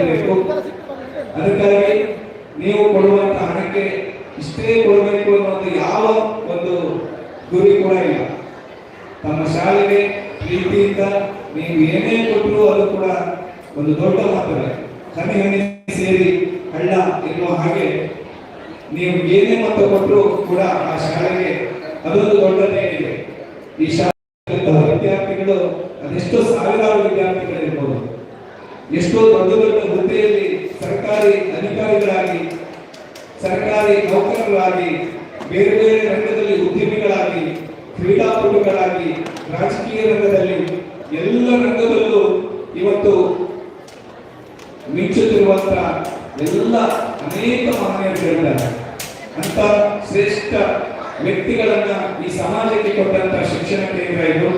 ಇರಬೇಕು ಅದಕ್ಕಾಗಿ ನೀವು ಕೊಡುವಂತ ಹಣಕ್ಕೆ ಇಷ್ಟೇ ಕೊಡಬೇಕು ಅನ್ನೋದು ಯಾವ ಒಂದು ಗುರಿ ಕೂಡ ಇಲ್ಲ. ತಮ್ಮ ಶಾಲೆಗೆ ಪ್ರೀತಿಯಿಂದ ನೀವು ಏನೇ ಕೊಟ್ಟರು ಅದು ಕೂಡ ಒಂದು ದೊಡ್ಡ ಮಾತ್ರ ಹನಿ ಹನಿ ಸೇರಿ ಹಳ್ಳ ಎನ್ನುವ ಹಾಗೆ ನೀವು ಏನೇ ಮೊತ್ತ ಕೊಟ್ಟರು ಕೂಡ ಆ ಶಾಲೆಗೆ ಅದೊಂದು ದೊಡ್ಡದೇ ಇದೆ. ಈ ಶಾಲೆ ವಿದ್ಯಾರ್ಥಿಗಳು ಅದೆಷ್ಟೋ ಸಾವಿರಾರು ವಿದ್ಯಾರ್ಥಿಗಳಿರ್ಬೋದು. ಎಷ್ಟೋ ದೊಡ್ಡ ದೊಡ್ಡ ಹುದ್ದೆಯಲ್ಲಿ ಸರ್ಕಾರಿ ಅಧಿಕಾರಿಗಳಾಗಿ, ಸರ್ಕಾರಿ ನೌಕರರಾಗಿ ಬೇರೆ ಬೇರೆ ರಂಗದಲ್ಲಿ ಉದ್ಯಮಿಗಳಾಗಿ, ಕ್ರೀಡಾಪಟುಗಳಾಗಿ, ರಾಜಕೀಯ ರಂಗದಲ್ಲಿ ಎಲ್ಲ ರಂಗದಲ್ಲೂ ಇವತ್ತು ಮಿಂಚುತ್ತಿರುವಂತ ಎಲ್ಲ ಅನೇಕ ಮಹನೀಯರಿದ್ದಾರೆ ಅಂತ ಶ್ರೇಷ್ಠ ವ್ಯಕ್ತಿಗಳನ್ನ ಈ ಸಮಾಜಕ್ಕೆ ಕೊಟ್ಟಂತ ಶಿಕ್ಷಣ ಕೇಂದ್ರ ಇದು.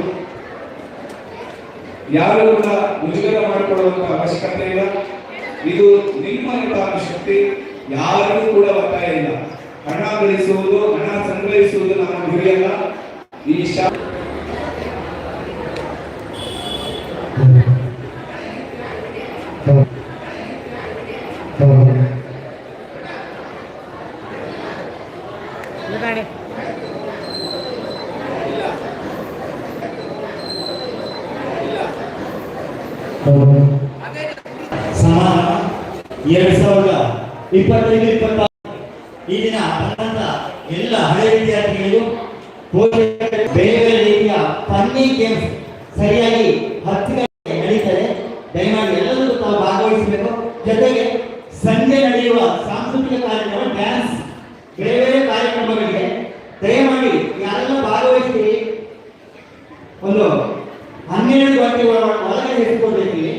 ಯಾರು ಕೂಡ ಮುಜುಗರ ಮಾಡಿಕೊಳ್ಳುವಂತಹ ಅವಶ್ಯಕತೆ ಇಲ್ಲ. ಇದು ನಿಮ್ಮ ಶಕ್ತಿ, ಯಾರಿಗೂ ಕೂಡ ಒತ್ತಾಯ ಇಲ್ಲ. ಹಣ ಗಳಿಸುವುದು, ಹಣ ಸಂಗ್ರಹಿಸುವುದು ನಮ್ಮ ಗುರಿಯಲ್ಲ. ಈ ಶಾ ಸಮಾನ. ಎರಡ್ ಸಾವಿರದ ಇಪ್ಪತ್ತೈದು ಇಪ್ಪತ್ತ ಈ ದಿನ ಎಲ್ಲ ಹಳೆ ವಿದ್ಯಾರ್ಥಿಗಳಿಗೂ ಬೇರೆ ಬೇರೆ ರೀತಿಯ ಫನ್ನಿ ಗೇಮ್ಸ್ ಸರಿಯಾಗಿ ಹತ್ತು ಗಂಟೆ ನಡೀತದೆ. ದಯಮಾಡಿ ಎಲ್ಲರೂ ತಾವು ಭಾಗವಹಿಸಬೇಕು. ಜೊತೆಗೆ ಸಂಜೆ ನಡೆಯುವ ಸಾಂಸ್ಕೃತಿಕ ಕಾರ್ಯಕ್ರಮ ಡ್ಯಾನ್ಸ್ ಬೇರೆ ಬೇರೆ ಕಾರ್ಯಕ್ರಮಗಳಿಗೆ ದಯಮಾಡಿ ಯಾರೆಲ್ಲ ಭಾಗವಹಿಸ್ತೀರಿ ಒಂದು ಹನ್ನೆರಡು ಗಂಟೆ ಒಳ- ಒಳಗೆ ಹೆಸರುಕೊಳ್ಬೇಕಿಲ್ಲಿ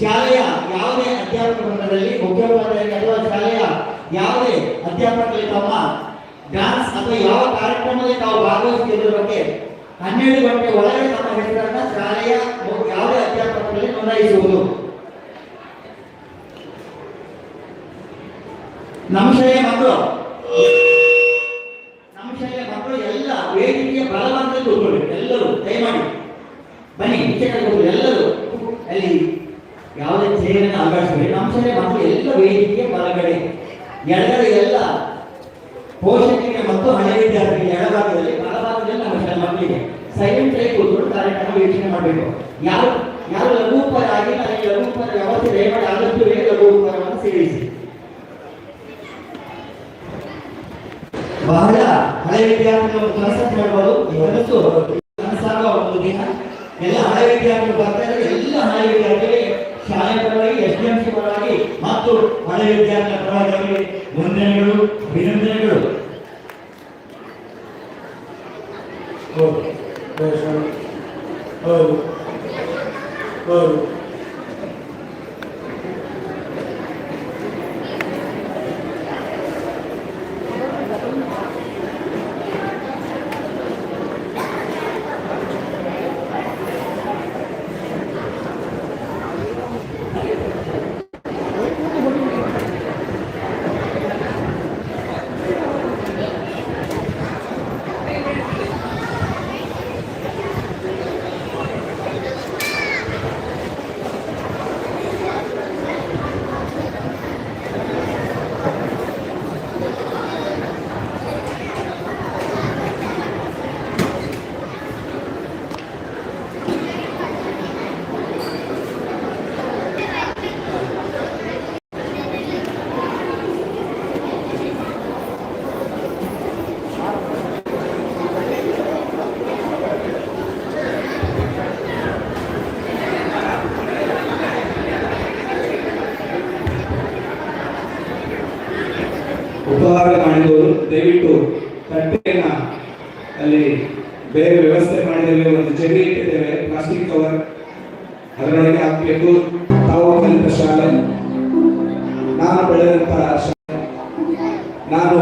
ಶಾಲೆಯ ಯಾವುದೇ ಅಧ್ಯಾಪಕ ವೃಂದದಲ್ಲಿ ಮುಖ್ಯೋಪಾಧ್ಯಾಯ ಅಥವಾ ಶಾಲೆಯ ಯಾವುದೇ ಅಧ್ಯಾಪಕರಲ್ಲಿ ತಮ್ಮ ಡ್ಯಾನ್ಸ್ ಅಥವಾ ಯಾವ ಕಾರ್ಯಕ್ರಮದಲ್ಲಿ ತಾವು ಭಾಗವಹಿಸುತ್ತಿರುವ ಬಗ್ಗೆ ಹನ್ನೆರಡು ಗಂಟೆ ಒಳಗೆ ತಮ್ಮ ಹೆಸರನ್ನ ಶಾಲೆಯ ಯಾವುದೇ ಅಧ್ಯಾಪಕರಲ್ಲಿ ನೋಂದಾಯಿಸುವುದು. ನಮ್ಮ ಶಾಲೆಯ ಮಕ್ಕಳು, ನಮ್ಮ ಶಾಲೆಯ ಮಕ್ಕಳು ಎಲ್ಲ ವೇದಿಕೆಯ ಬಲವಂತದಲ್ಲಿ ಕೂತ್ಕೊಳ್ಬೇಕು ಎಲ್ಲರೂ, ದಯಮಾಡಿ. ಬನ್ನಿ ಕೂತ್ಕೊಳ್ಳಿ, ಎಲ್ಲರೂ. ಅಲ್ಲಿ ಯಾವುದೇ ಚೇರನ್ನು ಅಲಂಕರಿಸಬೇಡಿ ನಮ್ಮ ಶಾಲೆ ಮಕ್ಕಳು ಎಲ್ಲ ವೇದಿಕೆಯ ಬಲಗಡೆ ಎಡಗಡೆ ಎಲ್ಲ ಪೋಷಕರಿಗೆ ಮತ್ತು ಹಳೆ ವಿದ್ಯಾರ್ಥಿಗಳಿಗೆ ಎಡಭಾಗದಲ್ಲಿ ಬಲಭಾಗದಲ್ಲಿ ನಮ್ಮ ಮಕ್ಕಳಿಗೆ ಸೈಲೆಂಟ್ ಆಗಿ ಕೂತ್ಕೊಂಡು ಕಾರ್ಯಕ್ರಮ ವೀಕ್ಷಣೆ ಮಾಡಬೇಕು. ಯಾರು ಯಾರು ಲಘುಪರಾಗಿ ನನಗೆ ಲಘುಪರ ವ್ಯವಸ್ಥೆ ದಯಮಾಡಿ ಆದಷ್ಟು ಬೇಗ ಲಘುಪರವನ್ನು ಸೇರಿಸಿ. ಬಹಳ ಹಳೆ ವಿದ್ಯಾರ್ಥಿಗಳು ಕನಸು ಮಾಡಬಹುದು ಇವತ್ತು ಎಲ್ಲ ಹಳೆ ವಿದ್ಯಾರ್ಥಿಗಳು ಬರ್ತಾ ಇದ್ದಾರೆ ಎಲ್ಲ ಹಳೆ ವಿದ್ಯಾರ್ಥಿಗಳಿಗೆ ಶಾಲೆ ಪರವಾಗಿ ಎಸ್ ಡಿ ಎಂ ಸಿ ಪರವಾಗಿ, ಮತ್ತು ಹಳೆ ವಿದ್ಯಾರ್ಥಿಗಳ ಪರವಾಗಿ ವಂದನೆಗಳು, ಅಭಿನಂದನೆಗಳು. ಹೌದು. ಹೌದು. ಹೌದು. ಬೇರೆ ವ್ಯವಸ್ಥೆ ಮಾಡಿದ್ದೇವೆ ಒಂದು ಜರಿ ಇಟ್ಟಿದ್ದೇವೆ. ಪ್ಲಾಸ್ಟಿಕ್ ಕವರ್ ಅದರೊಳಗೆ ಹಾಕಬೇಕು. ತಾವು ಕಲಿತ ಶಾಲೆ. ನಾನು ಬೆಳೆದಂತ ಶಾಲೆ. ನಾನು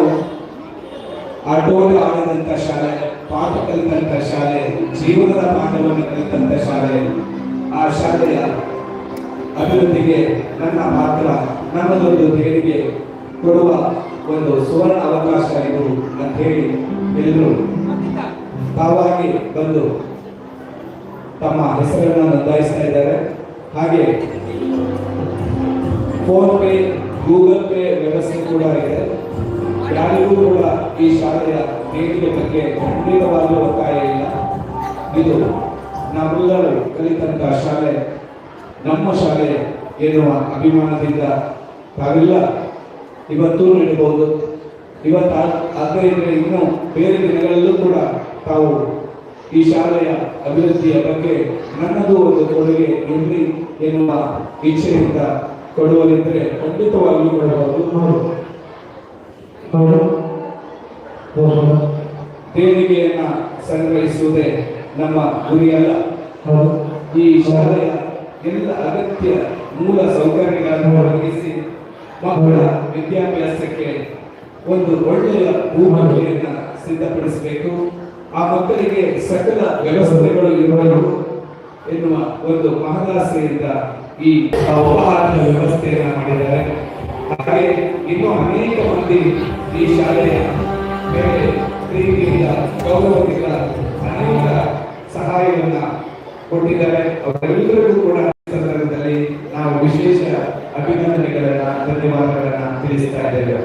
ಆಟೋಟ ಆಡಿದಂತ ಶಾಲೆ, ಪಾಠ ಕಲಿತಂತ ಶಾಲೆ, ಜೀವನದ ಪಾಠವನ್ನು ಕಲಿತಂತ ಶಾಲೆ. ಆ ಶಾಲೆಯ ಅಭಿವೃದ್ಧಿಗೆ ನನ್ನ ಪಾತ್ರ, ನನ್ನದೊಂದು ದೇಣಿಗೆ ಕೊಡುವ ಒಂದು ಸುವರ್ಣ ಅವಕಾಶ ಇದು ಅಂತ ಹೇಳಿ ಎಲ್ಲರೂ ತಾವಾಗಿ ಬಂದು ತಮ್ಮ ಹೆಸರನ್ನು ನೋಂದಾಯಿಸ್ತಾ ಇದ್ದಾರೆ. ಹಾಗೆ ಫೋನ್ ಪೇ, ಗೂಗಲ್ ಪೇ ವ್ಯವಸ್ಥೆ ಕೂಡ ಇದೆ. ಯಾರಿಗೂ ಕೂಡ ಈ ಶಾಲೆಯ ಭೇಟಿಯ ಬಗ್ಗೆ ಖಂಡಿತವಾಗ್ಲೂ ಒತ್ತಾಯ ಇಲ್ಲ. ಇದು ನಾವೆಲ್ಲರೂ ಕಲಿತಂಥ ಶಾಲೆ, ನಮ್ಮ ಶಾಲೆ ಎನ್ನುವ ಅಭಿಮಾನದಿಂದ ತಾವೆಲ್ಲ. ಇವತ್ತೂ ನೀಡಬಹುದು ಇವತ್ತು ಆದ್ದರಿಂದ ಇನ್ನೂ ಬೇರೆ ದಿನಗಳಲ್ಲೂ ಕೂಡ ತಾವು ಈ ಶಾಲೆಯ ಅಭಿವೃದ್ಧಿಯ ಬಗ್ಗೆ ನನ್ನದು ಒಂದು ಕೊಡುಗೆ ಇರಲಿ ಎನ್ನುವ ಇಚ್ಛೆಯಿಂದ ಕೊಡುವರಿದ್ದರೆ ಖಂಡಿತವಾಗಿಯೂ ಕೊಡಬಹುದು. ಹೌದು. ಹೌದು. ದೇಣಿಗೆಯನ್ನ ಸಂಗ್ರಹಿಸುವುದೇ ನಮ್ಮ ಗುರಿಯಲ್ಲ. ಈ ಶಾಲೆಯ ಎಲ್ಲ ಅಗತ್ಯ ಮೂಲ ಸೌಕರ್ಯಗಳನ್ನು ಒದಗಿಸಿ ಮಕ್ಕಳ ವಿದ್ಯಾಭ್ಯಾಸಕ್ಕೆ ಒಂದು ಒಳ್ಳೆಯ ಭೂಮಿಕೆಯನ್ನ ಸಿದ್ಧಪಡಿಸಬೇಕು. ಆ ಮಕ್ಕಳಿಗೆ ಸಕಲ ವ್ಯವಸ್ಥೆಗಳು ಇರಬೇಕು ಎನ್ನುವ ಒಂದು ಮಹದಾಸೆಯಿಂದ ಈ ಉಪಹಾರದ ವ್ಯವಸ್ಥೆಯನ್ನ ಮಾಡಿದ್ದಾರೆ. ಹಾಗೆ ಇನ್ನೂ ಅನೇಕ ಮಂದಿ ಈ ಶಾಲೆಯ ಮೇಲೆ ಪ್ರೀತಿಯಿಂದ ಗೌರವದಿಂದ ಅನೇಕ ಸಹಾಯವನ್ನು ಕೊಟ್ಟಿದ್ದಾರೆ. ಅವರೆಲ್ಲರಿಗೂ ಕೂಡ ಸಂದರ್ಭದಲ್ಲಿ ನಾವು ವಿಶೇಷ ಅಭಿನಂದನೆಗಳನ್ನ, ಧನ್ಯವಾದಗಳನ್ನ ತಿಳಿಸ್ತಾ ಇದ್ದೇವೆ.